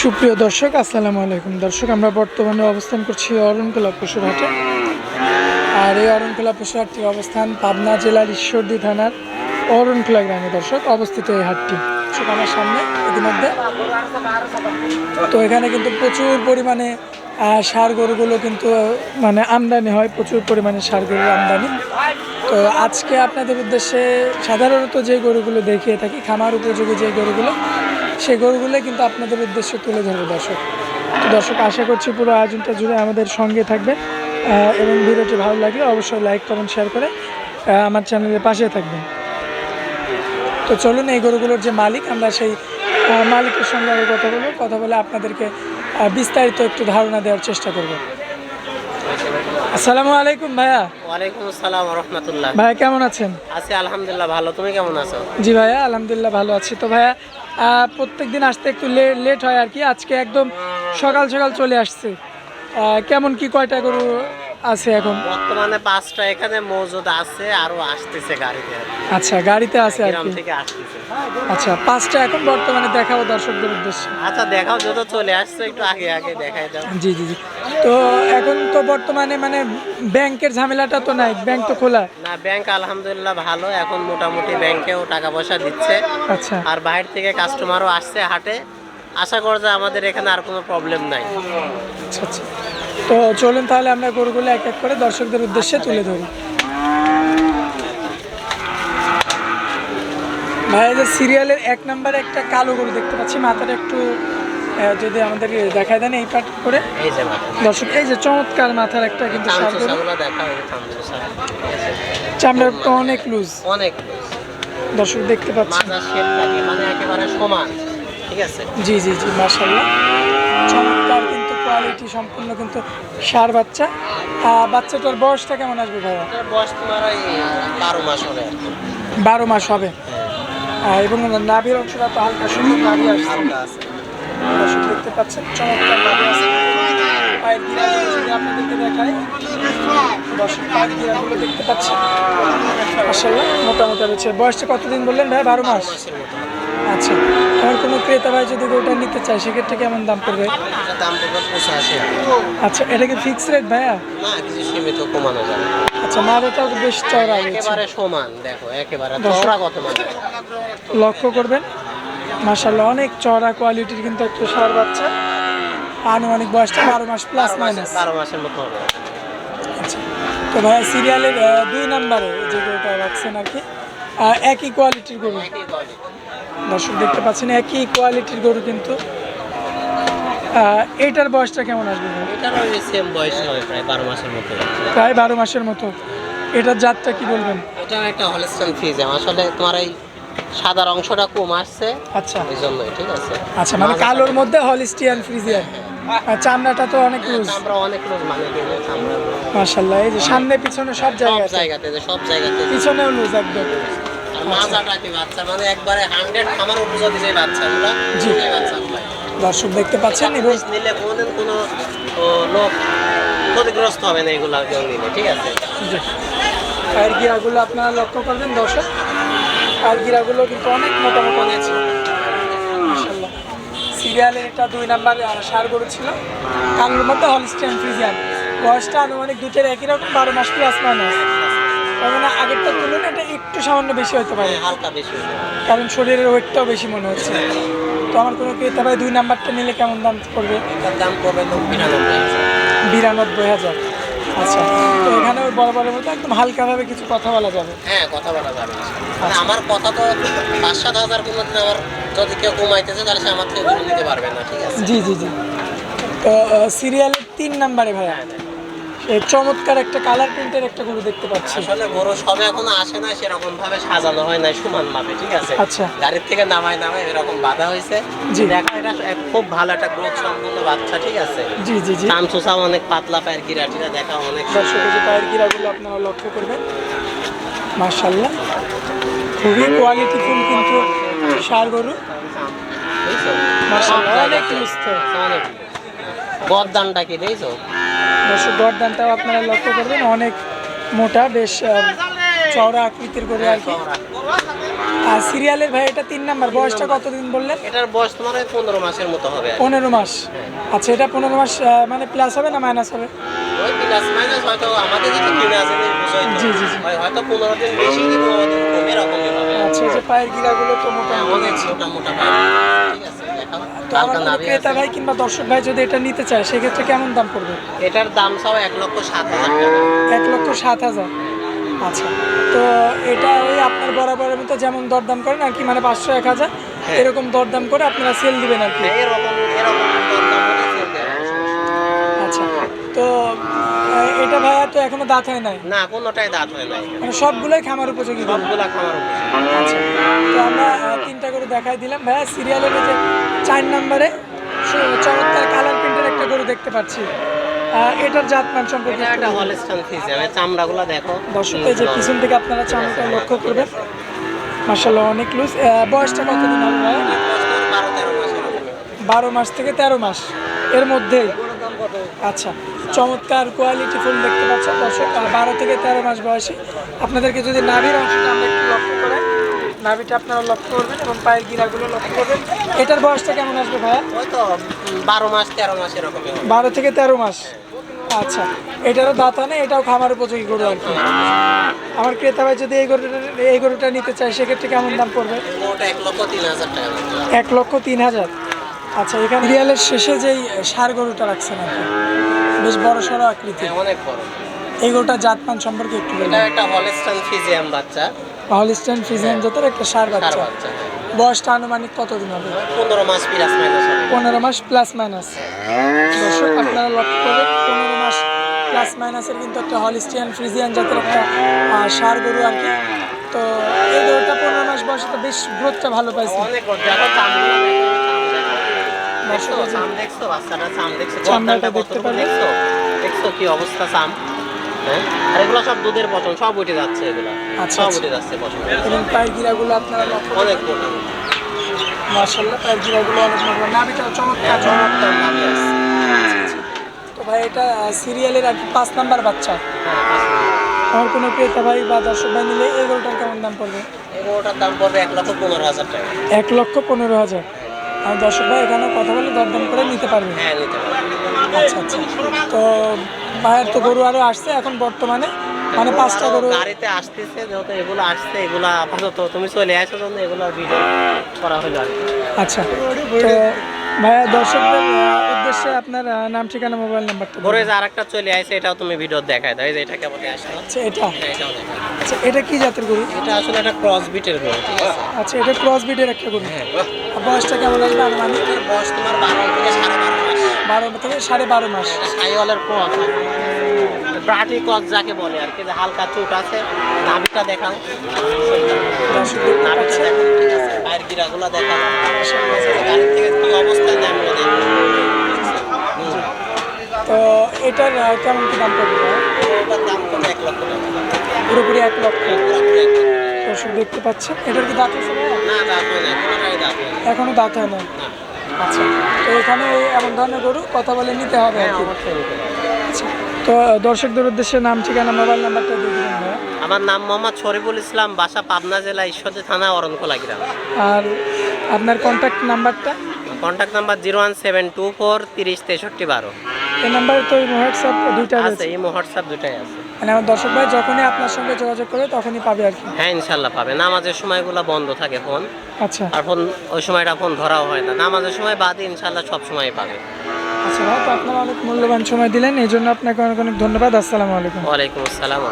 সুপ্রিয় দর্শক, আসসালামু আলাইকুম। দর্শক, আমরা বর্তমানে অবস্থান করছি অরণকোলা পশুরহাটে আর এই অরণকোলা পশুরহাটটির অবস্থান পাবনা জেলার ঈশ্বরদী থানার অরণখোলা গ্রামে। দর্শক, অবস্থিত এই হাটটি। আমার সামনে ইতিমধ্যে তো এখানে কিন্তু প্রচুর পরিমাণে ষাঁড় গরুগুলো কিন্তু মানে আমদানি হয়, প্রচুর পরিমাণে সার গরুর আমদানি। তো আজকে আপনাদের উদ্দেশ্যে সাধারণত যে গরুগুলো দেখিয়ে থাকি খামার উপযোগী যে গরুগুলো সেই গরুগুলো কিন্তু আপনাদের উদ্দেশ্যে তুলে ধরবে দর্শক। দর্শক আশা করছি পুরো আয়োজনটা জুড়ে আমাদের সঙ্গে থাকবেন আহ, এবং ভিডিওটি ভালো লাগলে অবশ্যই লাইক কমেন্ট শেয়ার করে আমার চ্যানেলের পাশে থাকবেন। তো চলুন এই গরুগুলোর যে মালিক আমরা সেই মালিকের সঙ্গে আগে কথা বলব। কথা বলে আপনাদেরকে বিস্তারিত একটু ধারণা দেওয়ার চেষ্টা করব। আসসালামু আলাইকুম ভাইয়া। ওয়ালাইকুম আসসালাম রহমতুল্লাহ। ভাইয়া কেমন আছেন? আছি আলহামদুলিল্লাহ ভালো। তুমি কেমন আছো? জি ভাইয়া আলহামদুলিল্লাহ ভালো আছি। তো ভাইয়া প্রত্যেক দিন আসতে একটু লেট হয় আর কি। আজকে একদম সকাল সকাল চলে আসছে। কেমন কি কয়টা গরু আছে এখন? বর্তমানে পাঁচটা এখানে মজুদ আছে আরও আসতেছে গাড়িতে। আচ্ছা গাড়িতে আছে আর কি। থেকে আসতেছে। আচ্ছা পাঁচটা এখন বর্তমানে দেখাবো দর্শকদের উদ্দেশ্যে। আচ্ছা দেখাও যত চলে আসছো একটু আগে আগে দেখাই দাও। জি জি জি। তো এখন তো বর্তমানে মানে ব্যাংকের ঝামেলাটা তো নাই ব্যাংক তো খোলা। না ব্যাংক আলহামদুলিল্লাহ ভালো এখন মোটামুটি ব্যাংকেও টাকা পয়সা দিচ্ছে। আচ্ছা। আর বাইরে থেকে কাস্টমারও আসছে হাটে। আশা করা যায় আমাদের এখানে আর কোনো প্রবলেম নাই। আচ্ছা আচ্ছা। তো চলুন তাহলে আমরা গরুগুলো এক এক করে দর্শকদের উদ্দেশ্যে তুলে ধরি। ভাই যে সিরিয়ালের এক নম্বরে একটা কালো গরু দেখতে পাচ্ছি মাথাটা একটু যদি আমাদের দেখায় দেন এই পাট করে। দর্শক এই যে চমৎকার মাথার একটা কিন্তু দেখা চামড়াটা অনেক লুজ অনেক দর্শক দেখতে পাচ্ছি। মানে একেবারে সমান ঠিক আছে? জি জি জি মাশাল্লাহ চমৎকার কোয়ালিটি সম্পূর্ণ কিন্তু সার বাচ্চা। বাচ্চাটার বয়সটা কেমন আসবে ভাইয়া? বয়স তোমার ওই বারো মাস হবে বারো মাস হবে। এবং নাভির অংশটা তো হালকা সুন্দর নাভি আসছে। দেখতে পাচ্ছেন চমৎকার নাভি আছে পায়ের গিরাগুলো যদি আপনাদেরকে দেখায় দর্শক পায়ের গিরাগুলো দেখতে পাচ্ছেন। মাসাল্লাহ মোটামুটি রয়েছে। বয়সটা কতদিন বললেন ভাই বারো মাস। আচ্ছা আমার কোনো ক্রেতা ভাই যদি গরুটা নিতে চায় সেক্ষেত্রে কেমন দাম পড়বে? দাম পড়বে পঁচাশি আচ্ছা এটা কি ফিক্স রেট ভাইয়া? না কিছু সীমিত কমানো যাবে আচ্ছা বেশ চড়া একেবারে সমান দেখো একেবারে কত মানে লক্ষ্য করবেন মাসাল্লাহ অনেক চড়া কোয়ালিটির কিন্তু একটা সার বাচ্চা। আনুমানিক বয়সটা বারো মাস প্লাস মাইনাস বারো মাসের মতো হবে। আচ্ছা তো ভাইয়া সিরিয়ালের দুই নাম্বারে যে গরুটা রাখছেন আর কি একই কোয়ালিটির গরু। দর্শক দেখতে পাচ্ছেন একই কোয়ালিটির গরু কিন্তু। আহ, এইটার বয়সটা কেমন আসবে ভাই? এটার ওই সেম বয়স হবে প্রায় বারো মাসের মতো। প্রায় বারো মাসের মতো। এটার জাতটা কি বলবেন? এটাও একটা হলস্টান ফ্রিজ আসলে তোমার এই সাদার অংশটা কম আসছে। আচ্ছা। এই জন্যই ঠিক আছে। আচ্ছা মানে কালোর মধ্যে হলিস্টিয়ান ফ্রিজিয়ান আর চামড়াটা তো অনেক লুজ আমরা অনেক মানে আমরা এই যে সামনে পিছনে সব সব জায়গায় আছে। জায়গাতে সব জায়গাতে। পিছনেও লুজ একদম। আর বাচ্চা মানে একবারে হান্ড্রেড উপযোগী যে বাচ্চাগুলো জি। বাচ্চাগুলো। দর্শক দেখতে পাচ্ছেন এবং নিলে কোনোদিন কোনো লোক ক্ষতিগ্রস্ত হবে না এগুলো কেউ নিলে ঠিক আছে? যে পায়ের গিরাগুলো আপনারা লক্ষ্য করবেন দর্শক। পায়ের গিরাগুলো কিন্তু অনেক মোটামুটি নিয়েছে সিরিয়ালে এটা দুই নাম্বার সার গরু ছিল। কালোর মধ্যে হলিস্টিয়ান ফ্রিজিয়ান। বয়সটা আনুমানিক দুটের একই রকম বারো মাস প্লাস মাইনাস তার মানে আগেরটার তুলনায় এটা একটু সামান্য বেশি হতে পারে। হালকা বেশি কারণ শরীরের ওয়েটটাও বেশি মনে হচ্ছে। তো আমার কোনো ক্রেতা ভাই দুই নাম্বারটা নিলে কেমন দাম পড়বে? এটার দাম পড়বে বিরানব্বই হাজার। আচ্ছা তো এখানে ওই বড় বড় মতো একদম হালকাভাবে কিছু কথা বলা যাবে। হ্যাঁ কথা বলা যাবে। মানে আমার কথা তো পাঁচ সাত হাজার কোনোদিন আবার যদি কেউ কমাইতেছে তাহলে সে আমার থেকে নিতে পারবে না ঠিক আছে? জি জি জি। তো সিরিয়ালের তিন নাম্বারে ভাইয়া। এই চমৎকার একটা কালার প্রিন্টের একটা গরু দেখতে পাচ্ছি। আসলে গরু সবে এখনও আসে না সেরকম ভাবে সাজানো হয় না সমান ভাবে ঠিক আছে? আচ্ছা। গাড়ির থেকে নামায় নামায় এরকম বাধা হয়েছে। জি। দেখা এটা খুব ভালো একটা গ্রোথ সম্পন্ন বাচ্চা ঠিক আছে? জি জি জি। চামচুসা অনেক পাতলা পায়ের গিরাটিটা দেখা অনেক দর্শক যে পায়ের গিরাগুলো আপনারা লক্ষ্য করবেন। মার্শাল্লাহ খুবই কোয়ালিটিফুল কিন্তু সার গরু? মাশাআল্লাহ, অনেক সুস্থ। অনেক। গরদানটা কি দেখছ? দর্শক গরদানটাও আপনারা লক্ষ্য করবেন অনেক মোটা বেশ চওড়া আকৃতির করে আর কি। আর সিরিয়ালের ভাই এটা তিন নাম্বার বয়সটা কতদিন বললেন? এটার বয়স তোমার পনেরো মাসের মতো হবে। পনেরো মাস। আচ্ছা এটা পনেরো মাস মানে প্লাস হবে না মাইনাস হবে? তো। জি। হয়- আচ্ছা যে পায়ের গিরাগুলো তো মোটামুটি আছে। মোটা মোটা পায় ঠিক আছে দেখাও তো আমার কোনো ক্রেতা ভাই কিংবা দর্শক ভাই যদি এটা নিতে চায় সেক্ষেত্রে কেমন দাম পড়বে এটার দাম সব এক লক্ষ সাত হাজার এক লক্ষ সাত হাজার আচ্ছা তো এটা ওই আপনার বরাবরের মতো যেমন দরদাম করেন আর কি মানে পাঁচশো এক হাজার হ্যাঁ। এরকম দরদাম করে আপনারা সেল দিবেন আর কি হ্যাঁ, এরকম এরকম দরদাম নেই। আচ্ছা তো এটা ভাইয়া তো এখনও দাঁত হয় নাই না কোনোটাই দাঁত হয় না এখানে। মানে সবগুলোই খামার উপযোগী। সবগুলা খামার উপযোগী। আচ্ছা তো আমরা গরু দেখাই দিলাম। ভাইয়া সিরিয়ালের যে চার নম্বরে চমৎকার কালার প্রিন্টের একটা গরু দেখতে পাচ্ছি। এটার জাতমান সম্পর্কে একটা ফিজিয়াম চামড়াগুলো দেখো। দর্শক এই যে পিছন থেকে আপনারা চামড়াটা লক্ষ্য করবেন। মার্শাল্লাহ অনেক লুজ বয়সটা কতদিন হবে ভাই মাস থেকে তেরো মাস। এর মধ্যেই আচ্ছা চমৎকার কোয়ালিটি ফুল দেখতে পাচ্ছেন। দর্শক বারো থেকে তেরো মাস বয়সে। আপনাদেরকে যদি নাভির অংশটা আমরা একটু লক্ষ্য করেন নাভিটা আপনারা লক্ষ্য করবেন এবং পায়ের গিরাগুলো লক্ষ্য করবেন। এটার বয়সটা কেমন আসবে ভাইয়া? বারো মাস তেরো মাস এরকম বারো থেকে তেরো মাস। আচ্ছা এটারও দাঁতা নেই এটাও খামার উপযোগী গরু আর কি। আমার ক্রেতা ভাই যদি এই গরুটা এই গরুটা নিতে চায় সেক্ষেত্রে কেমন দাম পড়বে? এক লক্ষ তিন হাজার আচ্ছা এখানে রিয়ালের শেষে যেই সার গরুটা রাখছেন আর কি বেশ বড় সড়ো আকৃতি হ্যাঁ, অনেক বড়। এই গরুটার জাতমান সম্পর্কে একটু এটা বলুন একটা হলস্টান ফিজিয়াম বাচ্চা। হলিস্টাইন ফিজিয়ান জাতের একটা সার বাচ্চা। বয়সটা আনুমানিক কতদিন হবে? পনেরো মাস প্লাস মাইনাস হবে। পনেরো মাস প্লাস মাইনাস দর্শক আপনারা লক্ষ্য করবেন পনেরো মাস প্লাস মাইনাসের কিন্তু একটা হলিস্টিয়ান ফ্রিজিয়ান জাতের একটা ষাঁড় গরু আর কি। তো এই গরুটা পনেরো মাস বয়সে তো বেশ গ্রোথটা ভালো পাইছে। চামড়াটা দেখতে পারবে। দেখছ? দেখছ কি অবস্থা চাম? হ্যাঁ আর এগুলো সব দুধের পচন সব উঠে যাচ্ছে এগুলো। আচ্ছা, সব আচ্ছা। উঠে যাচ্ছে পচন এবং পায়ের গিরাগুলো আপনারা অনেক মোটা মার্শাল্লাহ পায়ের গিরাগুলো অনেক মোটা নাভিটাও চমৎকার চমৎকার আছে। তো ভাই এটা সিরিয়ালের আর কি পাঁচ নাম্বার বাচ্চা। হ্যাঁ। আমার কোনো ক্রেতা ভাই বা দর্শক ভাই নিলে এই কেমন দাম পড়বে? এগুলোটার দাম পড়বে এক লক্ষ পনেরো হাজার টাকা। এক লক্ষ পনেরো হাজার। দর্শক ভাই এখানে কথা বলে দরদাম করে নিতে পারবে। হ্যাঁ আচ্ছা আচ্ছা। তো ভাইয়ের তো গরু আরও আসছে এখন বর্তমানে। মানে পাঁচটা গরু গাড়িতে আসতেছে যেহেতু এগুলো আসছে এগুলো আপাতত তুমি চলে আসো জন্য এগুলো ভিডিও করা হলো আর কি। আচ্ছা তো ভাইয়া দর্শকদের উদ্দেশ্যে আপনার নাম ঠিকানা মোবাইল নাম্বারটা ঘুরে। যে আরেকটা চলে আসে এটাও তুমি ভিডিও দেখায় দাও। এই যে এটা কেমন আসলো? আচ্ছা এটা? হ্যাঁ এটাও আচ্ছা এটা কি জাতের গরু? এটা আসলে একটা ক্রস বিটের গরু ঠিক আছে? আচ্ছা এটা ক্রস বিটের একটা গরু। হ্যাঁ। বয়সটা কেমন আসবে আনুমানিক বয়স তোমার বারো থেকে সাড়ে বারো মাস। বারো থেকে সাড়ে বারো মাস। সাইওয়ালের ক্রস ব্রাটি ক্রস যাকে বলে আর কি যে হালকা চোট আছে নাভিটা দেখাও। দর্শক দেখতে নাভিটা পাচ্ছেন। দেখাও ঠিক আছে? পায়ের গিরাগুলো দেখাও। গাড়ি থেকে কি অবস্থায় নেয় আমরা তো এটার কেমন কি দাম পড়বে? এটার দাম পড়বে এক লক্ষ টাকা। পুরোপুরি এক লক্ষ। দর্শক দেখতে পাচ্ছেন এটার কি দাঁত আছে না দাঁত হয় না হয় এখনও দাঁত হয় না। আচ্ছা তো এখানে এমন ধরনের গরু কথা বলে নিতে হবে আর হ্যাঁ কি। আচ্ছা তো দর্শকদের উদ্দেশ্যে নাম ঠিকানা মোবাইল নাম্বারটা দিয়ে দিবেন ভাইয়া। আমার নাম মোহাম্মদ শরীফুল ইসলাম বাসা পাবনা জেলা ঈশ্বরদী থানা অরণকোলা গ্রাম। আর আপনার কন্ট্যাক্ট নাম্বারটা? Contact number zero one seven two four তিরিশ তেষট্টি বারো। এই নাম্বারে তো হোয়াটসঅ্যাপ দুইটা আছে রয়েছে। হোয়াটসঅ্যাপ দুটাই আছে। মানে আমার দর্শক ভাই যখনই আপনার সঙ্গে যোগাযোগ করে তখনই পাবে আর কি। হ্যাঁ ইনশাল্লাহ পাবে। নামাজের সময়গুলো বন্ধ থাকে ফোন। আচ্ছা। আর ফোন ওই সময়টা ফোন ধরাও হয় না। নামাজের সময় বাদে ইনশাল্লাহ সব সময় পাবে। আচ্ছা ভাই তো আপনারা অনেক মূল্যবান সময় দিলেন এই জন্য আপনাকে অনেক অনেক ধন্যবাদ। আসসালামু আলাইকুম। ওয়ালাইকুম আসসালাম